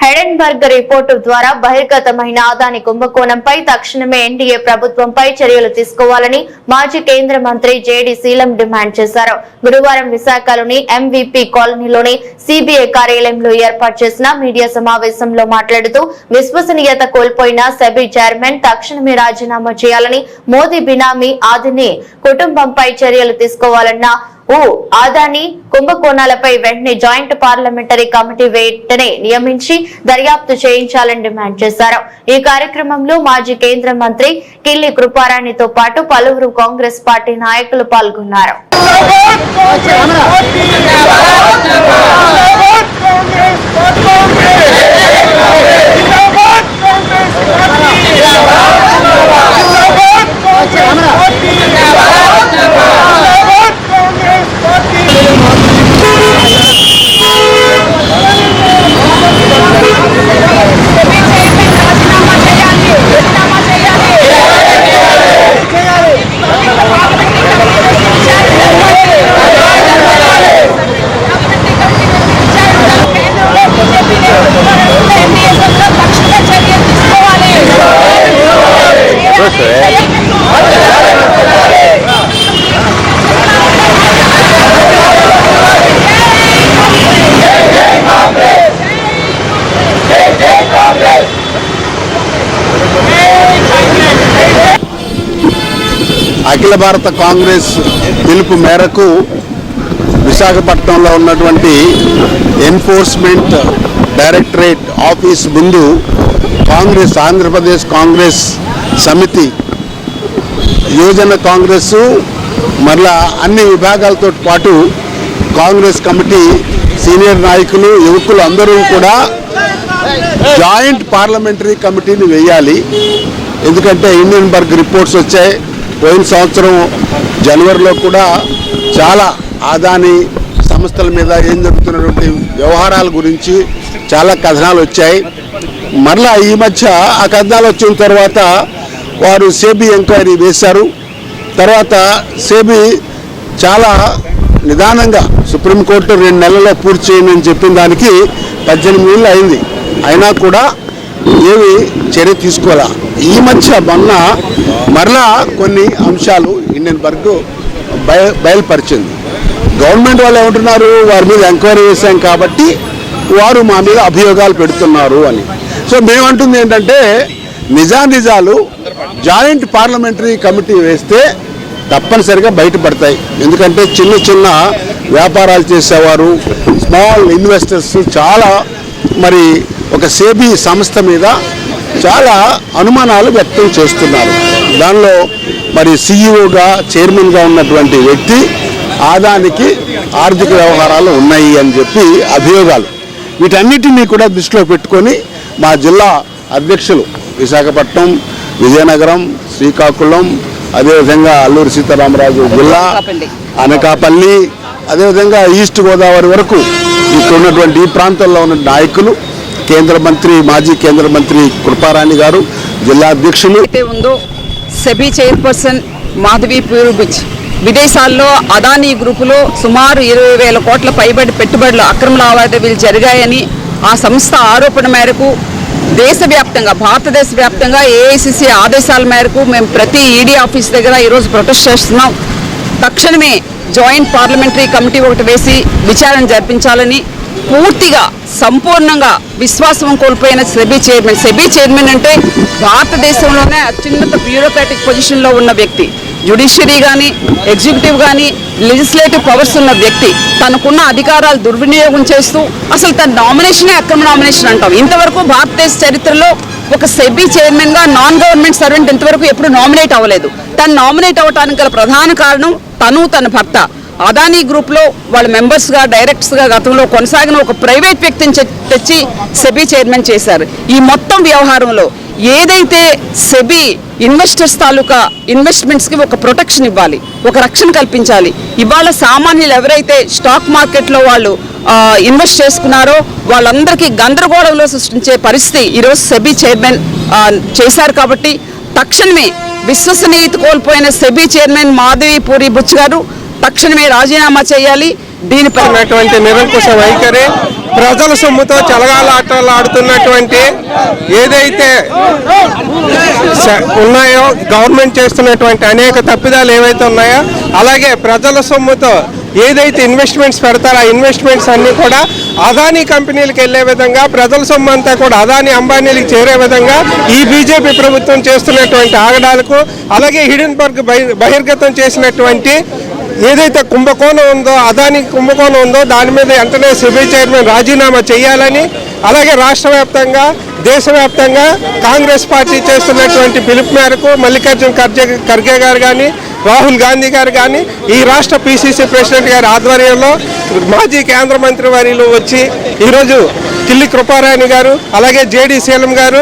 Hindenburg report ద్వారా బహిర్గతమైన ఆదాని కుంభకోణంపై తక్షణమే NDA ప్రభుత్వంపై చర్యలు తీసుకోవాలని మాజీ కేంద్ర మంత్రి జేడీ శీలం డిమాండ్ చేశారు. గురువారం విశాఖలోని ఎంవీపీ కాలనీలోని సిబిఐ కార్యాలయంలో ఏర్పాటు చేసిన మీడియా సమావేశంలో మాట్లాడుతూ విశ్వసనీయత కోల్పోయిన సెబీ చైర్మన్ తక్షణమే రాజీనామా చేయాలని మోదీ బినామీ ఆదిని కుటుంబంపై చర్యలు తీసుకోవాలన్న ఊ ఆదాని కుంభకోణాలపై వెంటనే జాయింట్ పార్లమెంటరీ కమిటీ వెంటనే నియమించి దర్యాప్తు చేయించాలని డిమాండ్ చేశారు. ఈ కార్యక్రమంలో మాజీ కేంద్ర మంత్రి కిల్లి కృపారాణితో పాటు పలువురు కాంగ్రెస్ పార్టీ నాయకులు పాల్గొన్నారు. అఖిల భారత కాంగ్రెస్ పిలుపు మేరకు విశాఖపట్నంలో ఉన్నటువంటి ఎన్ఫోర్స్మెంట్ డైరెక్టరేట్ ఆఫీస్ ముందు కాంగ్రెస్ ఆంధ్రప్రదేశ్ కాంగ్రెస్ సమితి యువజన కాంగ్రెస్ మరలా అన్ని విభాగాలతో పాటు కాంగ్రెస్ కమిటీ సీనియర్ నాయకులు యువకులు అందరూ కూడా జాయింట్ పార్లమెంటరీ కమిటీని వేయాలి. ఎందుకంటే ఇండియన్ బర్గ్ రిపోర్ట్స్ వచ్చాయి. పోయిన సంవత్సరం జనవరిలో కూడా చాలా ఆదాని సంస్థల మీద ఏం జరుగుతున్నటువంటి వ్యవహారాల గురించి చాలా కథనాలు వచ్చాయి. మరలా ఈ మధ్య ఆ కథనాలు వచ్చిన తర్వాత వారు సేబీ ఎంక్వైరీ వేశారు. తర్వాత సేబీ చాలా నిదానంగా సుప్రీంకోర్టు రెండు నెలల్లో పూర్తి చేయమని చెప్పిన దానికి పద్దెనిమిది నెలలు అయింది. అయినా కూడా ఏమి చర్య తీసుకోవాలా? ఈ మధ్య మొన్న మరలా కొన్ని అంశాలు ఇండియన్ బర్గ్ బయ బయలుపరిచింది. గవర్నమెంట్ వాళ్ళు ఏమంటున్నారు? వారి మీద ఎంక్వైరీ చేశాం కాబట్టి వారు మా మీద అభియోగాలు పెడుతున్నారు అని. సో మేమంటుంది ఏంటంటే నిజానిజాలు జాయింట్ పార్లమెంటరీ కమిటీ వేస్తే తప్పనిసరిగా బయటపడతాయి. ఎందుకంటే చిన్న చిన్న వ్యాపారాలు చేసేవారు స్మాల్ ఇన్వెస్టర్స్ చాలా మరి ఒక సేబీ సంస్థ మీద చాలా అనుమానాలు వ్యక్తం చేస్తున్నారు. దానిలో మరి సీఈఓగా చైర్మన్గా ఉన్నటువంటి వ్యక్తి ఆదానికి ఆర్థిక వ్యవహారాలు ఉన్నాయి అని చెప్పి అభియోగాలు. వీటన్నిటినీ కూడా దృష్టిలో పెట్టుకొని మా జిల్లా అధ్యక్షులు విశాఖపట్నం విజయనగరం శ్రీకాకుళం అదేవిధంగా అల్లూరి సీతారామరాజు జిల్లా అనకాపల్లి. అదేవిధంగా ఈస్ట్ గోదావరి వరకు ఇక్కడ ఉన్నటువంటి ఈ ప్రాంతంలో ఉన్న నాయకులు కేంద్ర మంత్రి మాజీ కేంద్ర మంత్రి కృపారాణి గారు జిల్లా అధ్యక్షులు. అయితే ఉందో సెబీ చైర్పర్సన్ మాధవి పూర్బిచ్ విదేశాల్లో అదానీ గ్రూపులో సుమారు ఇరవై వేల కోట్ల పైబడి పెట్టుబడులు అక్రమ లావాదేవీలు జరిగాయని ఆ సంస్థ ఆరోపణ మేరకు దేశవ్యాప్తంగా భారతదేశ వ్యాప్తంగా ఏఐసిసి ఆదేశాల మేరకు మేము ప్రతి ఈడీ ఆఫీస్ దగ్గర ఈరోజు ప్రొటెస్ట్ చేస్తున్నాం. తక్షణమే జాయింట్ పార్లమెంటరీ కమిటీ ఒకటి వేసి విచారణ జరిపించాలని పూర్తిగా సంపూర్ణంగా విశ్వాసం కోల్పోయిన సెబీ చైర్మన్. సెబీ చైర్మన్ అంటే భారతదేశంలోనే అత్యున్నత బ్యూరోక్రాటిక్ పొజిషన్లో ఉన్న వ్యక్తి. జ్యుడిషియరీ కానీ ఎగ్జిక్యూటివ్ కానీ లెజిస్లేటివ్ పవర్స్ ఉన్న వ్యక్తి. తనకున్న అధికారాలు దుర్వినియోగం చేస్తూ అసలు తన నామినేషనే అక్రమ నామినేషన్ అంటాం. ఇంతవరకు భారతదేశ చరిత్రలో ఒక సెబీ చైర్మన్గా నాన్ గవర్నమెంట్ సర్వెంట్ ఇంతవరకు ఎప్పుడు నామినేట్ అవ్వలేదు. తను నామినేట్ అవ్వటానికి గల ప్రధాన కారణం తను తన భర్త. అదానీ గ్రూప్లో వాళ్ళ మెంబర్స్గా డైరెక్టర్స్గా గతంలో కొనసాగిన ఒక ప్రైవేట్ వ్యక్తిని తెచ్చి సెబీ చైర్మన్ చేశారు. ఈ మొత్తం వ్యవహారంలో ఏదైతే సెబీ ఇన్వెస్టర్స్ తాలూకా ఇన్వెస్ట్మెంట్స్కి ఒక ప్రొటెక్షన్ ఇవ్వాలి ఒక రక్షణ కల్పించాలి ఇవాళ సామాన్యులు ఎవరైతే స్టాక్ మార్కెట్లో వాళ్ళు ఇన్వెస్ట్ చేసుకున్నారో వాళ్ళందరికీ గందరగోళంలో సృష్టించే పరిస్థితి ఈరోజు సెబీ చైర్మన్ చేశారు కాబట్టి తక్షణమే విశ్వసనీయత కోల్పోయిన సెబీ చైర్మన్ మాధవి పూరి బుచ్ గారు తక్షణమే రాజీనామా చేయాలి. దీనిపై ఉన్నటువంటి నిరంకుశ వైఖరి ప్రజల సొమ్ముతో చలగాలాటలు ఆడుతున్నటువంటి ఏదైతే ఉన్నాయో గవర్నమెంట్ చేస్తున్నటువంటి అనేక తప్పిదాలు ఏవైతే ఉన్నాయో అలాగే ప్రజల సొమ్ముతో ఏదైతే ఇన్వెస్ట్మెంట్స్ పెడతారో ఆ ఇన్వెస్ట్మెంట్స్ అన్నీ కూడా అదానీ కంపెనీలకు వెళ్ళే విధంగా ప్రజల సొమ్ము అంతా కూడా అదానీ అంబానీలకు చేరే విధంగా ఈ బీజేపీ ప్రభుత్వం చేస్తున్నటువంటి ఆగడాలకు అలాగే హిడెన్బర్గ్ బహి- బహిర్గతం చేసినటువంటి ఏదైతే కుంభకోణం ఉందో అదాని కుంభకోణం ఉందో దాని మీద వెంటనే సిబిఐ చైర్మన్ రాజీనామా చేయాలని అలాగే రాష్ట్ర వ్యాప్తంగా దేశవ్యాప్తంగా కాంగ్రెస్ పార్టీ చేస్తున్నటువంటి పిలుపు మేరకు మల్లికార్జున ఖర్గే ఖర్గే గారు కానీ రాహుల్ గాంధీ గారు కానీ ఈ రాష్ట్ర పిసిసి ప్రెసిడెంట్ గారి ఆధ్వర్యంలో మాజీ కేంద్ర మంత్రి వర్యులు వచ్చి ఈరోజు కిల్లి కృపారాయణ గారు అలాగే జేడి శీలం గారు